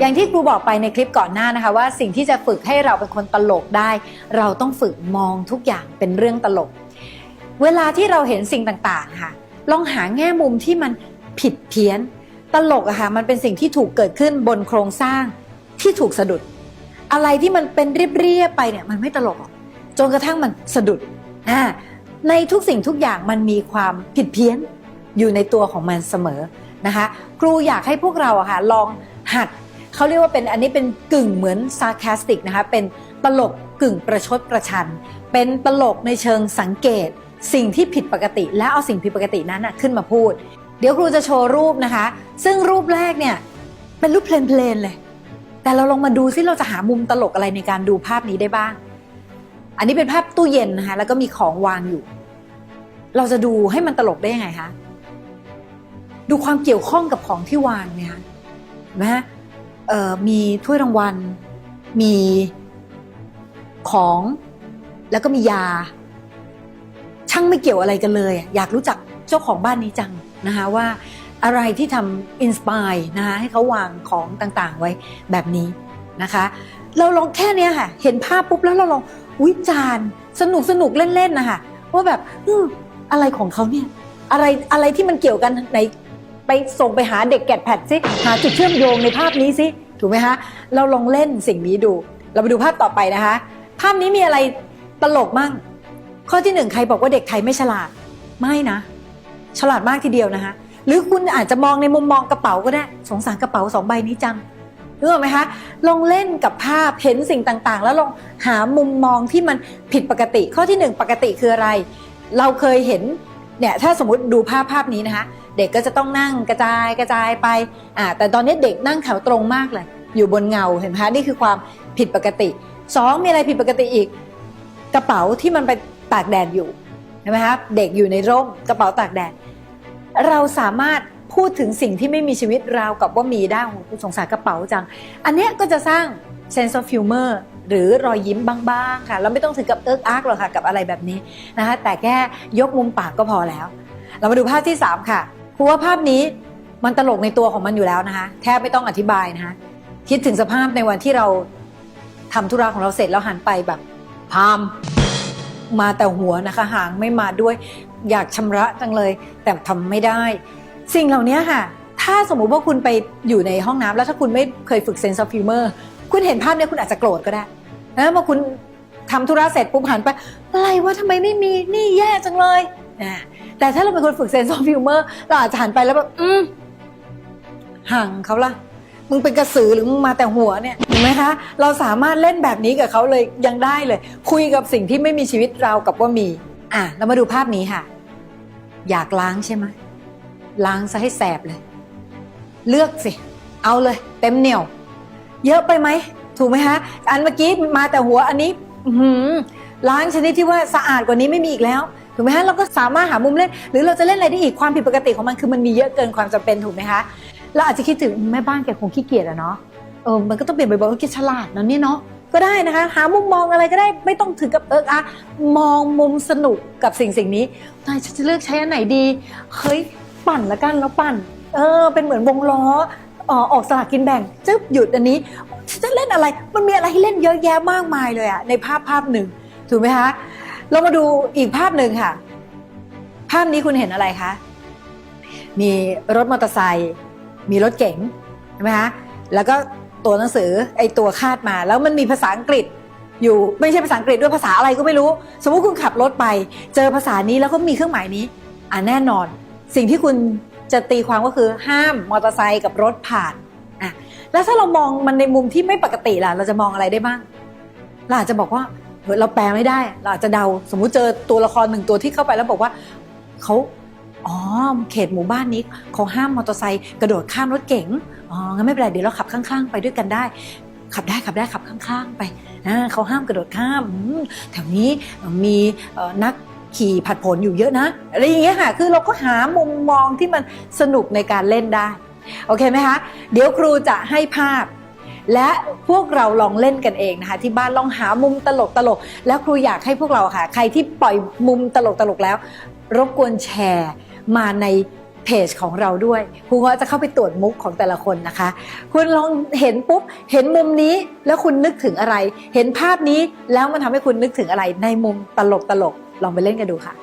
อย่างที่ครูบอกไปในคลิปก่อนหน้านะคะ ว่าสิ่งที่จะฝึกให้เราเป็นคนตลกได้ เราต้องฝึกมองทุกอย่างเป็นเรื่องตลก เวลาที่เราเห็นสิ่งต่างๆค่ะ ลองหาแง่มุมที่มันผิดเพี้ยน ตลกอะค่ะมันเป็นสิ่งที่ถูกเกิดขึ้นบนโครงสร้างที่ถูกสะดุด อะไรที่มันเป็นเรียบๆไปเนี่ยมันไม่ตลกหรอกจนกระทั่งมันสะดุดอ่าในทุกสิ่งทุกอย่างมันมีความผิดเพี้ยนอยู่ในตัวของมันเสมอนะคะ ครูอยากให้พวกเราอะค่ะลองหัด เขาเรียกว่าเป็นอันนี้เป็นกึ่งเหมือน sarcastic นะคะเป็นตลกกึ่งประชดประชัน เป็นตลกในเชิงสังเกต สิ่งที่ผิดปกติ แล้วเอาสิ่งผิดปกตินั้นนะขึ้นมาพูด เดี๋ยวครูจะโชว์รูปนะคะ ซึ่งรูปแรกเนี่ยเป็นรูปเพลนๆเลย แต่เราลองมาดูซิเราจะหามุมตลกอะไรในการดูภาพนี้ได้บ้าง อันนี้เป็นภาพตู้เย็นนะคะแล้วก็มีของวางอยู่ เราจะดูให้มันตลกได้ยังไงคะดูความเกี่ยวข้องกับของที่วางเนี่ยค่ะเห็นไหมฮะ มีถ้วยรางวัล มีของ แล้วก็มียา ช่างไม่เกี่ยวอะไรกันเลย อยากรู้จักเจ้าของบ้านนี้จังนะคะว่าอะไรที่ทำอินสปายนะคะให้เขาวางของต่างๆไว้แบบนี้นะคะ เราลองแค่นี้ค่ะ เห็นภาพปุ๊บแล้วเราลองวิจารณ์สนุกสนุกเล่นๆนะคะว่าแบบออะไรของเขาเนี่ยอะไรอะไรที่มันเกี่ยวกันไหน ไปส่งไปหาเด็กแกดแพดซิหาจุดเชื่อมโยงในภาพนี้สิถูกไหมคะเราลองเล่นสิ่งนี้ดู เราไปดูภาพต่อไปนะคะ ภาพนี้มีอะไรตลกมั่ง ข้อที่หนึ่งใครบอกว่าเด็กไทยไม่ฉลาด ไม่นะ ฉลาดมากทีเดียวนะคะ หรือคุณอาจจะมองในมุมมองกระเป๋าก็ได้ สงสารกระเป๋าสองใบนี้จังรู้ไหมคะ ลองเล่นกับภาพเห็นสิ่งต่างๆ แล้วลองหามุมมองที่มันผิดปกติ ข้อที่หนึ่งปกติคืออะไร เราเคยเห็นเนี่ยถ้าสมมติดูภาพภาพนี้นะคะ เด็กก็จะต้องนั่งกระจายกระจายไปอ่าแต่ตอนนี้เด็กนั่งแถวตรงมากเลย อยู่บนเงาเห็นไหมคะนี่คือความผิดปกติสองมีอะไรผิดปกติอีก กระเป๋าที่มันไปตากแดดอยู่เห็นไหมครับเด็กอยู่ในร่มกระเป๋าตากแดด เราสามารถพูดถึงสิ่งที่ไม่มีชีวิตราวกับว่ามีได้โอ้โหสงสารกระเป๋าจัง อันนี้ก็จะสร้าง sense of humor หรือรอยยิ้มบ้างๆค่ะ เราไม่ต้องถึงกับเอิกอาร์กหรอกค่ะ กับอะไรแบบนี้นะคะแต่แค่ยกมุมปากก็พอแล้ว เรามาดูภาพที่ 3 ค่ะ รูว่าภาพนี้มันตลกในตัวของมันอยู่แล้วนะคะแทบไม่ต้องอธิบายนะคะคิดถึงสภาพในวันที่เราทำธุระของเราเสร็จแล้วหันไปแบบพามมาแต่หัวนะคะหางไม่มาด้วย อยากชำระจังเลย แต่ทำไม่ได้ สิ่งเหล่านี้ค่ะ ถ้าสมมุติว่าคุณไปอยู่ในห้องน้ำแล้วถ้าคุณไม่เคยฝึก sense of humor คุณเห็นภาพนี้คุณอาจจะโกรธก็ได้นะพอคุณทำธุระเสร็จปุ๊บหันไป อะไรวะทำไมไม่มีนี่แย่จังเลย อ่าแต่ถ้าเราเป็นคนฝึก sense of humor เราอาจจะหันไปแล้วแบบอืมห่างเขาละมึงเป็นกระสือหรือมึงมาแต่หัวเนี่ยเห็นไหมคะ เราสามารถเล่นแบบนี้กับเขาเลยยังได้เลย คุยกับสิ่งที่ไม่มีชีวิตเรากับว่ามี อะเรามาดูภาพนี้ค่ะ อยากล้างใช่ไหมล้างซะให้แสบเลย เลือกสิ เอาเลย เต็มเหนียว เยอะไปไหมถูกไหมคะอันเมื่อกี้มาแต่หัวอันนี้ ล้างชนิดที่ว่าสะอาดกว่านี้ไม่มีอีกแล้ว ถูกไหมฮะเราก็สามารถหามุมเล่น หรือเราจะเล่นอะไรได้อีกความผิดปกติของมันคือมันมีเยอะเกินความจำเป็นถูกไหมคะเราอาจจะคิดถึงแม่บ้านแกคงขี้เกียจอะเนาะเออมันก็ต้องเปลี่ยนบ่อยๆว่าแกฉลาดเนาะเนี่ยเนาะก็ได้นะคะ หามุมมองอะไรก็ได้ไม่ต้องถึงกับเอิกอะมองมุมสนุกกับสิ่งสิ่งนี้นายฉันจะเลือกใช้อันไหนดีเฮ้ยปั่นละกันแล้วปั่น เออ เป็นเหมือนวงล้อออออกสลากกินแบ่งจึ๊บหยุดอันนี้ฉันจะเล่นอะไร มันมีอะไรให้เล่นเยอะแยะมากมายเลยอะในภาพภาพหนึ่งถูกไหมคะ เรามาดูอีกภาพหนึ่งค่ะ ภาพนี้คุณเห็นอะไรคะ มีรถมอเตอร์ไซค์ มีรถเก๋งใช่ไหมคะ แล้วก็ตัวหนังสือไอตัวคาดมา แล้วมันมีภาษาอังกฤษอยู่ไม่ใช่ภาษาอังกฤษด้วยภาษาอะไรก็ไม่รู้ สมมุติคุณขับรถไป เจอภาษานี้แล้วก็มีเครื่องหมายนี้ อ่าแน่นอน สิ่งที่คุณจะตีความก็คือห้ามมอเตอร์ไซค์กับรถผ่านอะแล้วถ้าเรามองมันในมุมที่ไม่ปกติล่ะ เราจะมองอะไรได้บ้างเราอาจจะบอกว่า เราแปลไม่ได้ เราอาจจะเดา สมมุติเจอตัวละครหนึ่งตัวที่เข้าไปแล้วบอกว่าเขาอ๋อเขตหมู่บ้านนี้เขาห้ามมอเตอร์ไซค์กระโดดข้ามรถเก๋งอ๋องั้นไม่เป็นไรเดี๋ยวเราขับข้าง ๆ ไปด้วยกันได้ ขับได้ขับได้ขับข้าง ๆ ไปนะเขาห้ามกระโดดข้ามแถวนี้มีนักขี่ผัดผลอยู่เยอะนะอะไรอย่างเงี้ยค่ะคือเราก็หามุมมองที่มันสนุกในการเล่นได้ โอเคไหมคะ เดี๋ยวครูจะให้ภาพ และพวกเราลองเล่นกันเองนะคะ ที่บ้านลองหามุมตลกตลกแล้วครูอยากให้พวกเราค่ะ ใครที่ปล่อยมุมตลกตลกแล้ว รบกวนแชร์มาในเพจของเราด้วยครูเงาะจะเข้าไปตรวจมุกของแต่ละคนนะคะ คุณลองเห็นปุ๊บ เห็นมุมนี้แล้วคุณนึกถึงอะไร เห็นภาพนี้แล้วมันทำให้คุณนึกถึงอะไรในมุมตลกตลกลองไปเล่นกันดูค่ะ